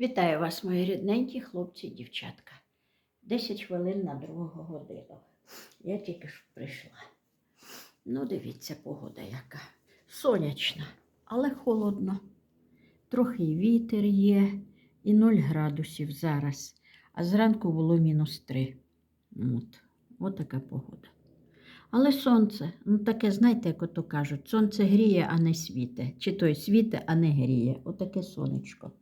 Вітаю вас, мої рідненькі хлопці і дівчатка. 10 хвилин на другу годину. Я тільки ж прийшла. Ну, дивіться, погода яка. Сонячна, але холодно. Трохи вітер є, і 0 градусів зараз. А зранку було мінус 3. От, от така погода. Але сонце, ну таке, знаєте, як ото кажуть, сонце гріє, а не світе. Чи той світе, а не гріє. Отаке сонечко.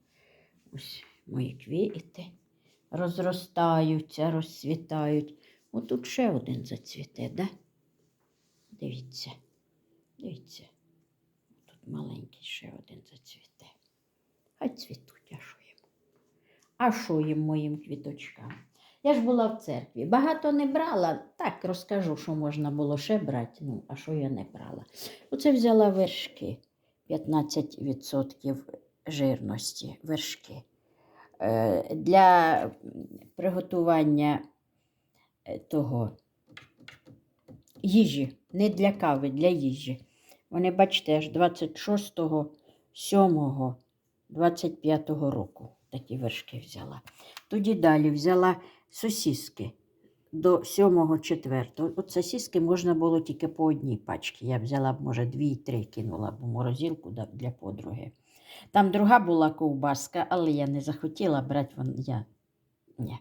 Ось мої квіти розростаються, розцвітають. Отут ще один зацвіте, да? Дивіться, дивіться. Тут маленький ще один зацвіте. Хай цвітуть, а що їм? А що їм моїм квіточкам? Я ж була в церкві. Багато не брала. Так, розкажу, що можна було ще брати. Ну, а що я не брала. Оце взяла вершки. 15% жирності вершки. Е, Для приготування е, того їжі, не для кави, для їжі. Вони, бачите, аж 26 7 25 року такі вершки взяла. Тоді далі взяла сосіски до 7 4 От сосіски можна було тільки по одній пачці. Я взяла б, може, дві-три кинула б у морозилку для подруги. Там друга була ковбаска, але я не захотіла брати вон, я. Ні.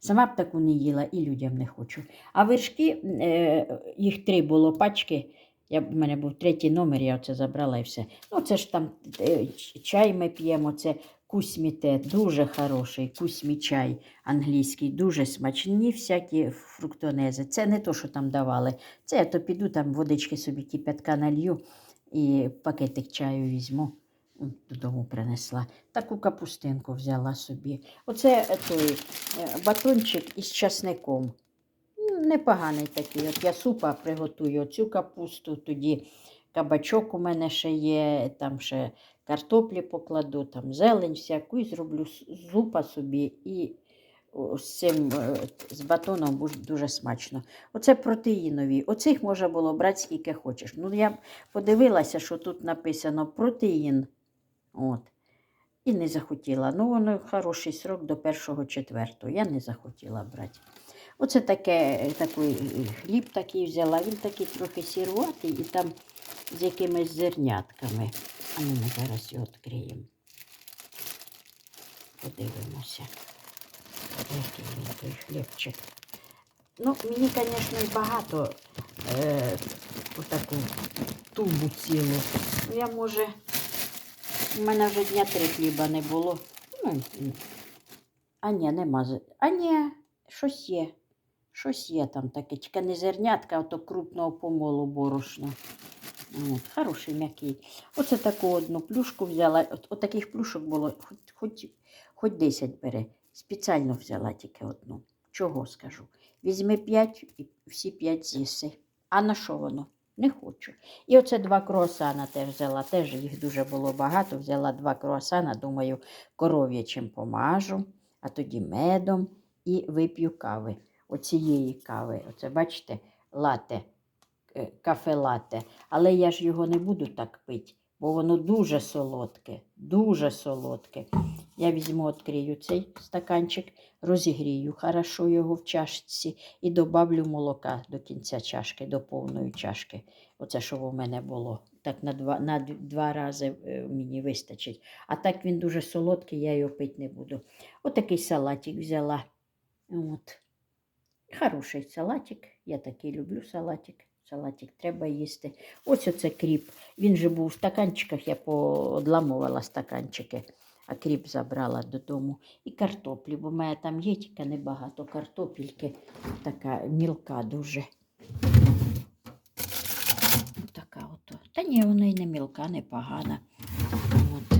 Сама б таку не їла і людям не хочу. А вершки, е, їх три було пачки. Я, в мене був третій номер, я оце забрала і все. Ну, це ж там е, чай ми п'ємо, це кусміте, дуже хороший, кусмі чай англійський, дуже смачні всякі фруктонези. Це не то, що там давали. Це я то піду, там водички собі кипятка налью і пакетик чаю візьму. Додому принесла. Таку капустинку взяла собі. Оце е, той е, батончик із часником. Непоганий такий. От я супа приготую цю капусту, тоді кабачок у мене ще є, там ще картоплі покладу, там зелень всяку і зроблю зупа собі і з цим е, з батоном буде дуже смачно. Оце протеїнові. Оцих можна було брати скільки хочеш. Ну, я подивилася, що тут написано протеїн. От. І не захотіла. Ну, воно хороший срок до першого четвертого. Я не захотіла брати. Оце таке, е, такий е, хліб такий взяла. Він такий трохи сіруватий і там з якимись зернятками. А ну ми зараз його відкриємо. Подивимося. Який той хлібчик. Ну, мені, звісно, багато е, у таку тубу цілу. Я, може, у мене вже дня три хліба не було. Ну, а ні, нема. А ні, щось є. Щось є там таке. Тільки не зернятка, а то крупного помолу борошна. От, хороший м'який. Оце таку одну плюшку взяла. От, от таких плюшок було, хоч, хоч, хоч 10 бери. Спеціально взяла тільки одну. Чого скажу? Візьми 5 і всі 5 з'їси. А на що воно? Не хочу. І оце два круасана теж взяла. Теж їх дуже було багато. Взяла два круасана, думаю, коров'ячим помажу, а тоді медом і вип'ю кави. Оцієї кави. Оце, бачите, лате, кафе лате. Але я ж його не буду так пити, бо воно дуже солодке, дуже солодке. Я візьму, відкрию цей стаканчик, розігрію хорошо його в чашці і добавлю молока до кінця чашки, до повної чашки. Оце, що в мене було. Так на два, на два рази е, мені вистачить. А так він дуже солодкий, я його пити не буду. Отакий салатик взяла. От. Хороший салатик. Я такий люблю салатик. Салатик треба їсти. Ось оце кріп. Він же був у стаканчиках, я поодламувала стаканчики, а кріп забрала додому. І картоплі, бо в мене там є тільки небагато картопільки, така мілка дуже. Така ото. Та ні, вона й не мілка, не погана. От.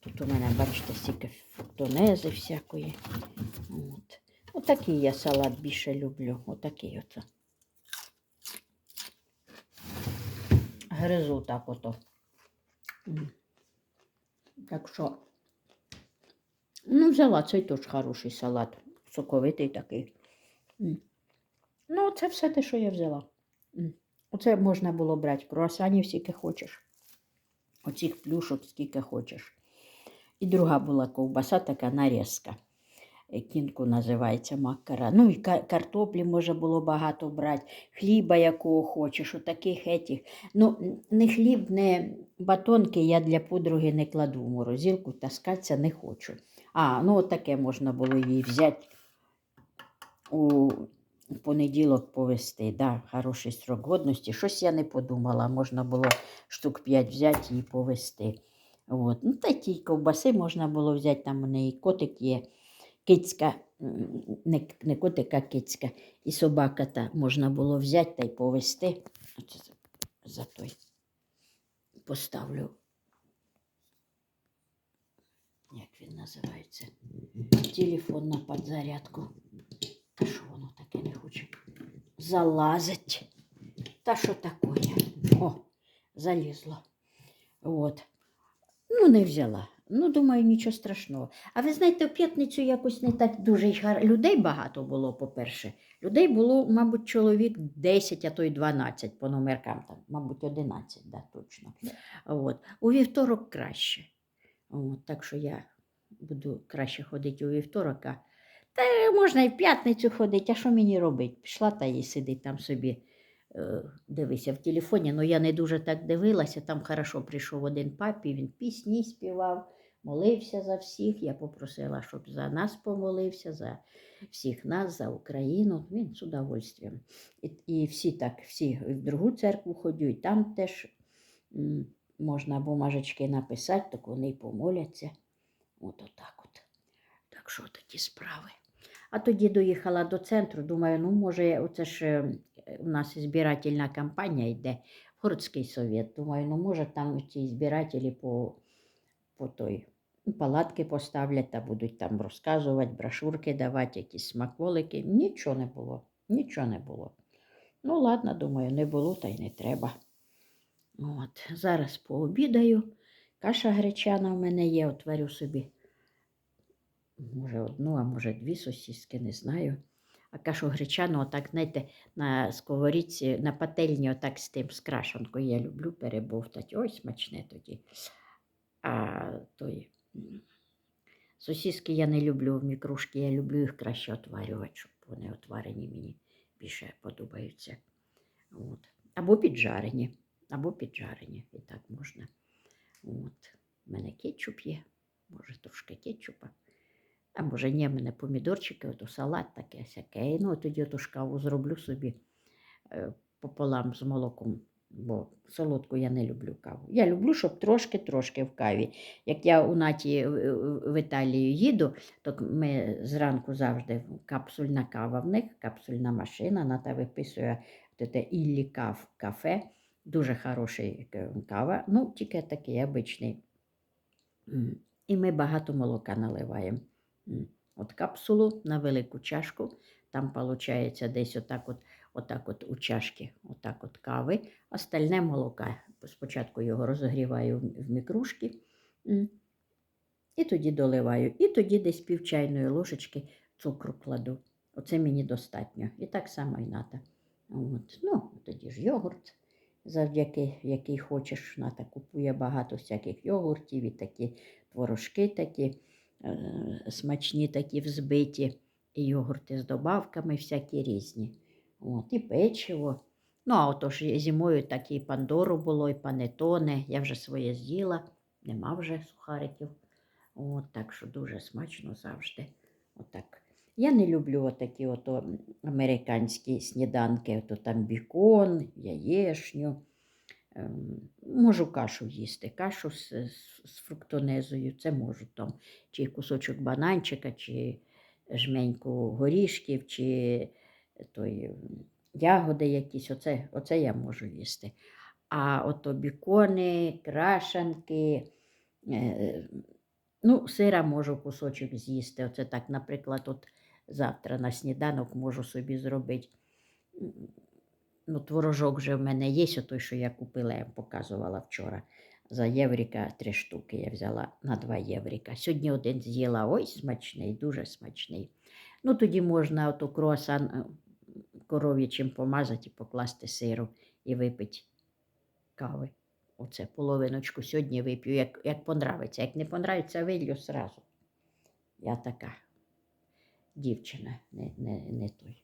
Тут у мене, бачите, стільки фруктонези всякої. От. Отакий я салат більше люблю. Отакий ото. Гризу так ото. Так що, ну, взяла цей теж хороший салат. Соковитий такий. Ну, це все те, що я взяла. Оце можна було брати круасанів, скільки хочеш. Оцих плюшок, скільки хочеш. І друга була ковбаса, така нарізка. Кінку називається макара. Ну і картоплі може було багато брати, хліба якого хочеш, отаких етіх. Ну, не хліб, не батонки я для подруги не кладу в морозилку, таскатися не хочу. А, ну таке можна було їй взяти у понеділок повезти. Да, хороший срок годності. Щось я не подумала, можна було штук 5 взяти і повезти. От. Ну, та ті ковбаси можна було взяти, там у неї котик є, кицька, не, не котик, а кицька, і собака та можна було взяти та й повезти. За, той поставлю. Як він називається? Телефон на підзарядку. Та що воно таке не хоче? Залазить. Та що таке? О, залізло. От. Ну, не взяла. Ну, думаю, нічого страшного. А ви знаєте, в п'ятницю якось не так дуже гар... людей багато було, по-перше. Людей було, мабуть, чоловік 10, а то й 12 по номеркам, там, мабуть, 11, да, точно. От. У вівторок краще. От, так що я буду краще ходити у вівторок, а та можна і в п'ятницю ходити, а що мені робити? Пішла та і сидить там собі, е, дивися в телефоні. Ну я не дуже так дивилася. Там хорошо прийшов один папі, він пісні співав, молився за всіх. Я попросила, щоб за нас помолився, за всіх нас, за Україну. Він з удовольствием. І, і всі так, всі в другу церкву ходять, там теж можна бумажечки написати, так вони помоляться. От отак от. Так що такі справи. А тоді доїхала до центру, думаю, ну, може, оце ж е, у нас збирательна кампанія йде городський совет. Думаю, ну, може, там ті збирателі по, по той палатки поставлять та будуть там розказувати, брошурки давати, якісь смаколики. Нічого не було, нічого не було. Ну, ладно, думаю, не було та й не треба. От, зараз пообідаю. Каша гречана в мене є, отварю собі. Може, одну, а може дві сосиски, не знаю. А кашу гречану, отак, знаєте, на сковорідці, на пательні, отак з тим з крашенкою. Я люблю перебовтати. Ой, смачне тоді. А той м, сосиски я не люблю в мікрушки, я люблю їх краще отварювати, щоб вони отварені мені більше подобаються. От. Або піджарені, або піджарені. І так можна. От. У мене кетчуп є, може трошки кетчупа. А може ні, в мене помідорчики, ото салат таке сяке. Ну, тоді оту ж каву зроблю собі е, пополам з молоком, бо солодку я не люблю каву. Я люблю, щоб трошки-трошки в каві. Як я у наті в- в в Італію їду, то ми зранку завжди капсульна кава в них, капсульна машина, ната виписує Іллі кав, кафе. Дуже хороший е, кава, ну тільки такий обичний. І ми багато молока наливаємо. От капсулу на велику чашку, там виходить десь отак от, отак от у чашки, отак от кави, остальне молока. Спочатку його розогріваю в мікрушки, і тоді доливаю. І тоді десь пів чайної ложечки цукру кладу. Оце мені достатньо. І так само і ната. От. Ну, тоді ж йогурт, завдяки який хочеш. Ната купує багато всяких йогуртів і такі творожки такі е, смачні, такі взбиті, і йогурти з добавками всякі різні. От, і печиво. Ну, а отож зимою так і пандору було, і панетоне. Я вже своє з'їла, нема вже сухариків. От, так що дуже смачно завжди. Отак. Я не люблю отакі ото американські сніданки, ото там бікон, яєшню. Ем, Можу кашу їсти, кашу з, з фруктонезою, це можу там. Чи кусочок бананчика, чи жменьку горішків, чи той, ягоди якісь, оце, оце я можу їсти. А ото бікони, крашанки, е, ну, сира можу кусочок з'їсти. Оце так, наприклад, от завтра на сніданок можу собі зробити. Ну, творожок вже в мене є, той, що я купила, я показувала вчора. За євріка три штуки я взяла на два євріка. Сьогодні один з'їла, ой, смачний, дуже смачний. Ну, тоді можна ото круасан е, коров'ячим помазати і покласти сиру і випити кави. оце половиночку сьогодні вип'ю, як, як понравиться. Як не понравиться, вилью сразу. Я така дівчина, не, не, не той.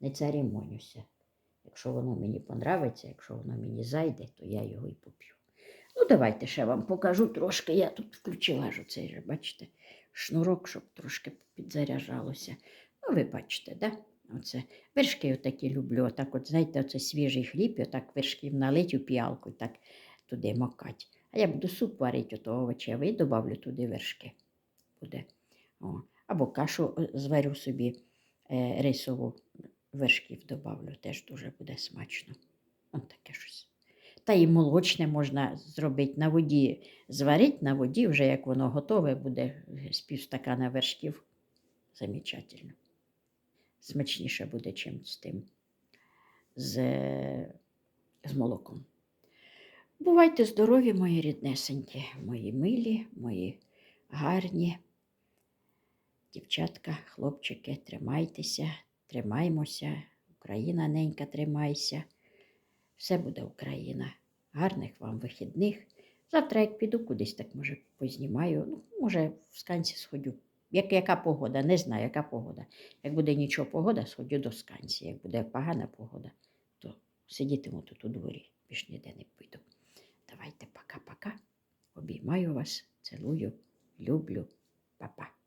Не церемонюся. Якщо воно мені понравиться, якщо воно мені зайде, то я його і поп'ю. Ну, давайте ще вам покажу трошки. Я тут включила ж оцей бачите, шнурок, щоб трошки підзаряджалося. Ну, ви бачите, да? Оце. Вершки отакі люблю. Отак, от, знаєте, оце свіжий хліб, і отак вершків налить у піалку і так туди макать. А я буду суп варити, ото овочевий, і добавлю туди вершки. Буде. О. Або кашу е, зварю собі е, рисову, вершків добавлю, теж дуже буде смачно. Ось таке щось. Та і молочне можна зробити на воді, зварити на воді, вже як воно готове, буде з півстакана вершків. Замечательно. Смачніше буде, чим з тим, з, з молоком. Бувайте здорові, мої ріднесенькі, мої милі, мої гарні. Дівчатка, хлопчики, тримайтеся, тримаймося. Україна ненька, тримайся. Все буде Україна. Гарних вам вихідних. Завтра, як піду кудись, так може познімаю. Ну, може, в сканці сходю. Як, яка погода? Не знаю, яка погода. Як буде нічого погода, сходю до сканці. Як буде погана погода, то сидітиму тут у дворі, більш ніде не піду. Давайте пока-пока. Обіймаю вас, цілую, люблю. Па-па.